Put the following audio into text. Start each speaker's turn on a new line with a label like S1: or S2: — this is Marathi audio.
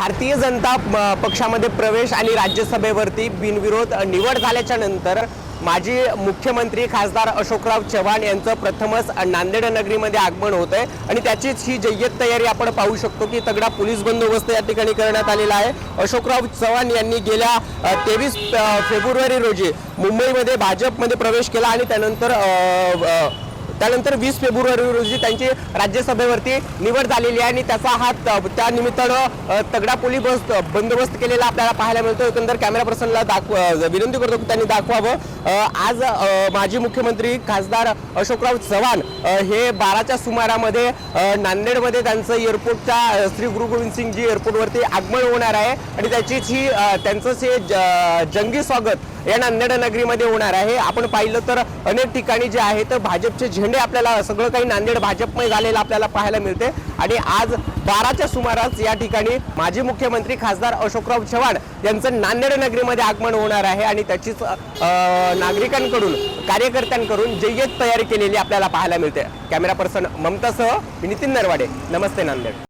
S1: भारतीय जनता पक्षामध्ये प्रवेश आणि राज्यसभेवरती बिनविरोध निवड झाल्याच्यानंतर माजी मुख्यमंत्री खासदार अशोकराव चव्हाण यांचं प्रथमच नांदेड नगरीमध्ये आगमन होत आहे. आणि त्याचीच ही जय्यत तयारी आपण पाहू शकतो की तगडा पोलीस बंदोबस्त या ठिकाणी करण्यात आलेला आहे. अशोकराव चव्हाण यांनी गेल्या तेवीस फेब्रुवारी रोजी मुंबईमध्ये भाजपमध्ये प्रवेश केला आणि त्यानंतर त्यानंतर वीस फेब्रुवारी रोजी त्यांची राज्यसभेवरती निवड झालेली आहे आणि त्याचा हा त्या निमित्तानं तगडा पोलीस बस बंदोबस्त केलेला आपल्याला पाहायला मिळतो एकंदर कॅमेरा पर्सनला दाखव विनंती करतो की त्यांनी दाखवावं. आज माजी मुख्यमंत्री खासदार अशोकराव चव्हाण हे बाराच्या सुमारामध्ये नांदेडमध्ये त्यांचं एअरपोर्टच्या श्री गुरु गोविंदसिंगजी एअरपोर्टवरती आगमन होणार आहे. आणि त्याचीच ही त्यांचं त्यांचंच हे ज- जंगी स्वागत या नांदेड नगरीमध्ये होणार आहे. आपण पाहिलं तर अनेक ठिकाणी जे आहे तर भाजपचे झेंडे आपल्याला सगळं काही नांदेड भाजपमय झालेलं आपल्याला पाहायला मिळते. आणि आज बाराच्या सुमारास या ठिकाणी माजी मुख्यमंत्री खासदार अशोकराव चव्हाण यांचं नांदेड नगरीमध्ये आगमन होणार आहे आणि त्याचीच नागरिकांकडून कार्यकर्त्यांकडून जय्यत तयारी केलेली आपल्याला पाहायला मिळते. कॅमेरा पर्सन ममतासह नितीन नरवाडे. नमस्ते नांदेड.